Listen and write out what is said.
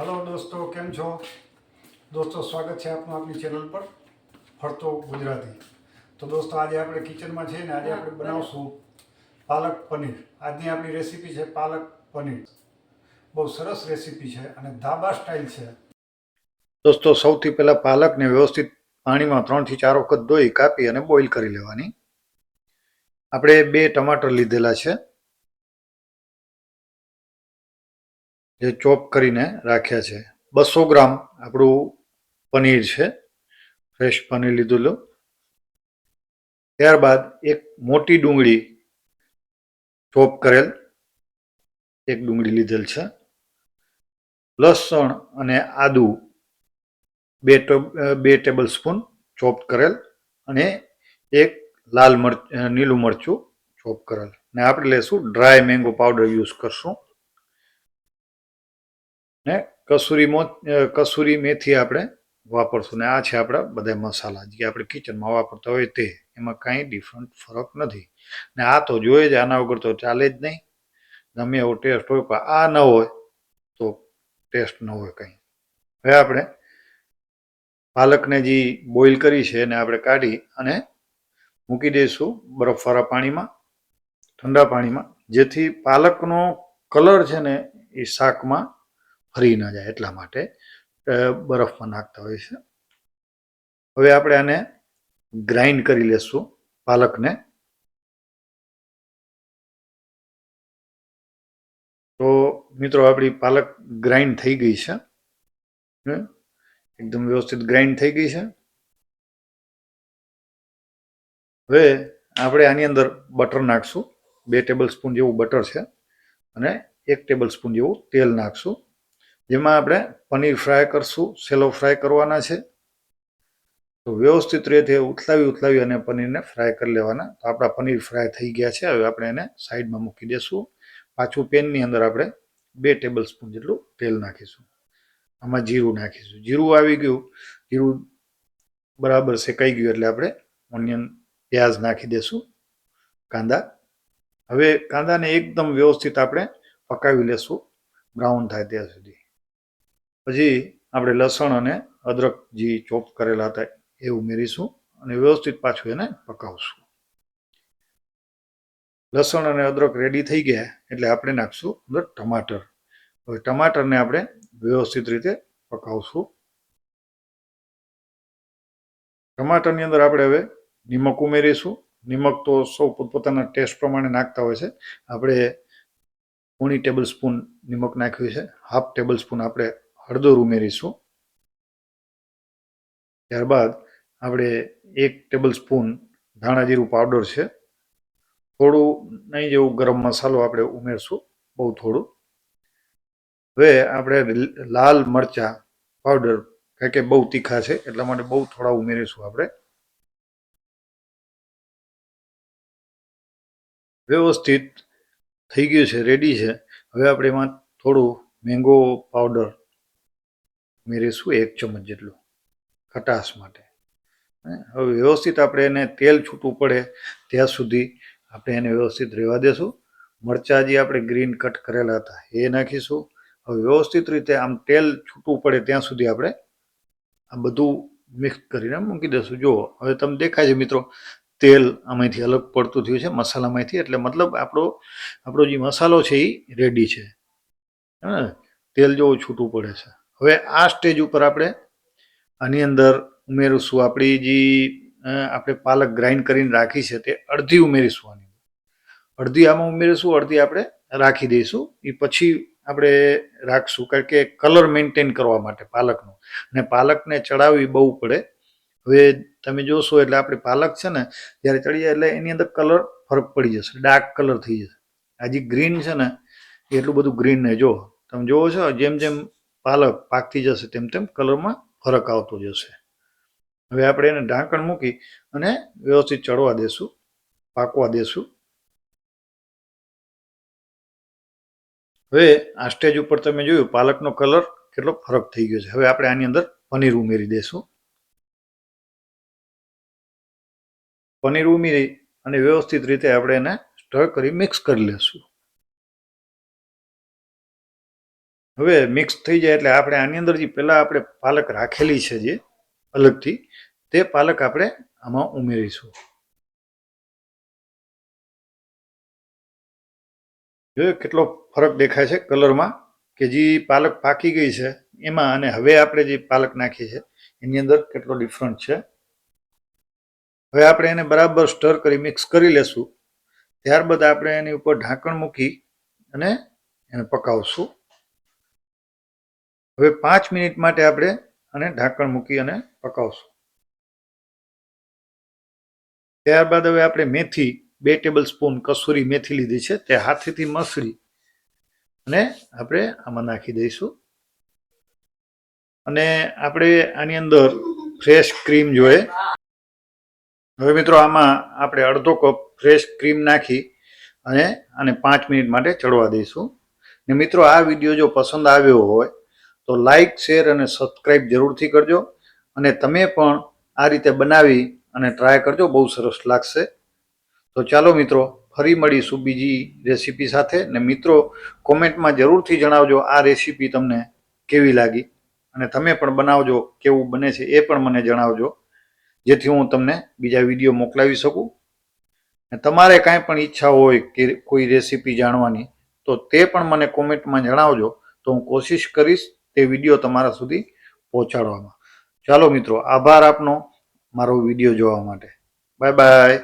Hello દોસ્તો કેમ છો? દોસ્તો સ્વાગત છે આપનું આપની ચેનલ પર ફરતો ગુજરાતી. તો દોસ્તો આજે આપણે કિચનમાં છે ને આજે આપણે બનાવશું પાલક પનીર. આજની આપણી રેસીપી છે પાલક પનીર. બહુ સરસ રેસીપી છે અને ધાબા સ્ટાઇલ છે. દોસ્તો સૌથી પહેલાં પાલકને વ્યવસ્થિત પાણીમાં ત્રણથી ચાર વખત ધોઈ કાપી અને બોઇલ કરી લેવાની. આપણે બે ટમાટર લીધેલા છે. જે ચોપ કરીને રાખ્યા છે. બસો ગ્રામ આપણું પનીર છે. ફ્રેશ પનીર લીધેલું ત્યારબાદ એક મોટી ડુંગળી ચોપ કરેલ. એક ડુંગળી લીધેલ છે. લસણ અને આદુ બે બે ટેબલ સ્પૂન ચોપ કરેલ અને એક લાલ મરચ નીલું મરચું ચોપ કરેલ. ને આપણે લેશું ડ્રાય મેંગો પાવડર યુઝ કરશું. ને કસૂરી મો કસૂરી મેથી આપણે વાપરશું. ને આ છે આપણા બધા મસાલા. જે આપણે કિચનમાં વાપરતા હોય તે. એમાં કાંઈ ડિફરન્ટ ફરક નથી. ને આ તો જોઈએ જ, આના વગર તો ચાલે જ નહીં. ગમે એવો ટેસ્ટ હોય, પણ આ ન હોય તો ટેસ્ટ ન હોય કંઈ. હવે આપણે પાલકને જે બોઇલ કરી છે એને આપણે કાઢી અને મૂકી દઈશું બરફવાળા પાણીમાં, ઠંડા પાણીમાં. જેથી પાલકનો કલર છે ને એ શાકમાં ફરી ન જાય એટલા માટે બરફમાં નાખતા હોય છે. હવે આપણે આને ગ્રાઇન્ડ કરી લેશું પાલકને. તો મિત્રો આપણી પાલક ગ્રાઇન્ડ થઈ ગઈ છે? એકદમ વ્યવસ્થિત ગ્રાઇન્ડ થઈ ગઈ છે. હવે આપણે આની અંદર બટર નાખશું. બે ટેબલ સ્પૂન જેવું બટર છે અને એક ટેબલ સ્પૂન જેવું તેલ નાખશું. જેમાં આપણે પનીર ફ્રાય કરશું, સેલો ફ્રાય કરવાના છે. તો વ્યવસ્થિત રીતે ઉથલાવી ઉથલાવી અને પનીરને ફ્રાય કરી લેવાના. તો આપણા પનીર ફ્રાય થઈ ગયા છે. હવે આપણે એને સાઈડમાં મૂકી દેશું. પાછું પેનની અંદર આપણે બે ટેબલ સ્પૂન જેટલું તેલ નાખીશું. આમાં જીરું નાખીશું. જીરું આવી ગયું. જીરું બરાબર શેકાઈ ગયું એટલે આપણે ઓનિયન પ્યાઝ નાખી દેશું. કાંદા. હવે કાંદાને એકદમ વ્યવસ્થિત આપણે પકાવી લેશું. બ્રાઉન થાય ત્યાં સુધી. પછી આપણે લસણ અને અદરક જે ચોપ કરેલા હતા એ ઉમેરીશું અને વ્યવસ્થિત પાછું એને પકાવશું. લસણ અને અદરક રેડી થઈ ગયા એટલે આપણે નાખશું અંદર ટમાટર. હવે ટમાટરને આપણે વ્યવસ્થિત રીતે પકાવશું. ટમાટરની અંદર આપણે હવે નિમક ઉમેરીશું. નિમક તો સૌ પોતપોતાના ટેસ્ટ પ્રમાણે નાખતા હોય છે. આપણે પોણી ટેબલ સ્પૂન નિમક નાખ્યું છે. હાફ ટેબલ સ્પૂન આપણે હળદર ઉમેરીશું. ત્યારબાદ આપણે એક ટેબલ સ્પૂન ધાણા જીરું પાવડર છે. થોડું નહીં જેવું ગરમ મસાલો આપણે ઉમેરશું, બહુ થોડું. હવે આપણે લાલ મરચાં પાવડર કારણ કે બહુ તીખા છે, એટલા માટે બહુ થોડા ઉમેરીશું આપણે. વ્યવસ્થિત થઈ ગયું છે રેડી છે. હવે આપણે એમાં થોડું મેંગો પાવડર ઉમેરીશું એક ચમચ જેટલું ખટાશ માટે. હવે વ્યવસ્થિત આપણે એને તેલ છૂટું પડે ત્યાં સુધી આપણે એને વ્યવસ્થિત રહેવા દેશું. મરચાં જે આપણે ગ્રીન કટ કરેલા હતા એ નાખીશું. હવે વ્યવસ્થિત રીતે આમ તેલ છૂટું પડે ત્યાં સુધી આપણે આ બધું મિક્સ કરીને મૂકી દઈશું જુઓ, હવે તમને દેખાય છે મિત્રો, તેલ આમાંથી અલગ પડતું થયું છે, મસાલામાંથી. એટલે મતલબ આપણો આપણો જે મસાલો છે એ રેડી છે. હા તેલ જેવું છૂટું પડે છે. હવે આ સ્ટેજ ઉપર આપણે આની અંદર ઉમેરીશું. આપણી જે આપણે પાલક ગ્રાઇન્ડ કરીને રાખી છે તે અડધી ઉમેરીશું આની અડધી આમાં ઉમેરીશું, અડધી આપણે રાખી દઈશું. એ પછી આપણે રાખશું કારણ કે કલર મેન્ટેન કરવા માટે પાલકનો. અને પાલકને ચડાવવી બહુ પડે. હવે તમે જોશો એટલે આપણે પાલક છે ને, જ્યારે ચડી જાય એટલે એની અંદર કલર ફરક પડી જશે. ડાર્ક કલર થઈ જશે. આ જે ગ્રીન છે ને એટલું બધું ગ્રીન ને જો, તમે જોવો છો જેમ જેમ પાલક પાકતી જશે તેમ તેમ કલરમાં ફરક આવતો જશે. હવે આપણે એને ઢાંકણ મૂકી અને વ્યવસ્થિત ચડવા દેશું, પાકવા દેશું. હવે આ સ્ટેજ ઉપર તમે જોયું પાલકનો કલર કેટલો ફરક થઈ ગયો છે. હવે આપણે આની અંદર પનીર ઉમેરી દેશું. પનીર ઉમેરી અને વ્યવસ્થિત રીતે આપણે એને સ્ટર કરી મિક્સ કરી લેશું. હવે મિક્સ થઈ જાય એટલે આપણે આની અંદર જે પહેલાં આપણે પાલક રાખેલી છે જે અલગથી, તે પાલક આપણે આમાં ઉમેરીશું. જોયો કેટલો ફરક દેખાય છે કલરમાં, કે જે પાલક પાકી ગઈ છે, એમાં અને હવે આપણે જે પાલક નાખી છે, એની અંદર કેટલો ડિફરન્ટ છે? હવે આપણે એને બરાબર સ્ટર કરી મિક્સ કરી લેશું. ત્યારબાદ આપણે એની ઉપર ઢાંકણ મૂકી અને એને પકાવશું. હવે પાંચ મિનિટ માટે આપણે અને ઢાંકણ મૂકી અને પકાવશું. ત્યારબાદ હવે આપણે મેથી, બે ટેબલ સ્પૂન કસૂરી મેથી લીધી છે, તે હાથેથી મસળી અને આપણે આમાં નાખી દઈશું. અને આપણે આની અંદર ફ્રેશ ક્રીમ જોઈએ. હવે મિત્રો, આમાં આપણે અડધો કપ ફ્રેશ ક્રીમ નાખી અને આને પાંચ મિનિટ માટે ચડવા દઈશું. ને મિત્રો, આ વીડિયો જો પસંદ આવ્યો હોય તો લાઇક શેર અને સબસ્ક્રાઈબ જરૂરથી કરજો. અને તમે પણ આ રીતે બનાવી અને ટ્રાય કરજો, બહુ સરસ લાગશે. તો ચાલો મિત્રો, ફરી મળીશું બીજી રેસીપી સાથે. ને મિત્રો, કોમેન્ટમાં જરૂરથી જણાવજો આ રેસીપી તમને કેવી લાગી. અને તમે પણ બનાવજો, કેવું બને છે એ પણ મને જણાવજો. જેથી હું તમને બીજા વીડિયો મોકલાવી શકું. ને તમારે કાંઈ પણ ઈચ્છા હોય કે કોઈ રેસીપી જાણવાની, તો તે પણ મને કોમેન્ટમાં જણાવજો. તો હું કોશિશ કરીશ તે વીડિયો તમારા સુધી પહોંચાડવામાં. ચાલો મિત્રો, આભાર આપનો મારો વીડિયો જોવા માટે. Bye bye.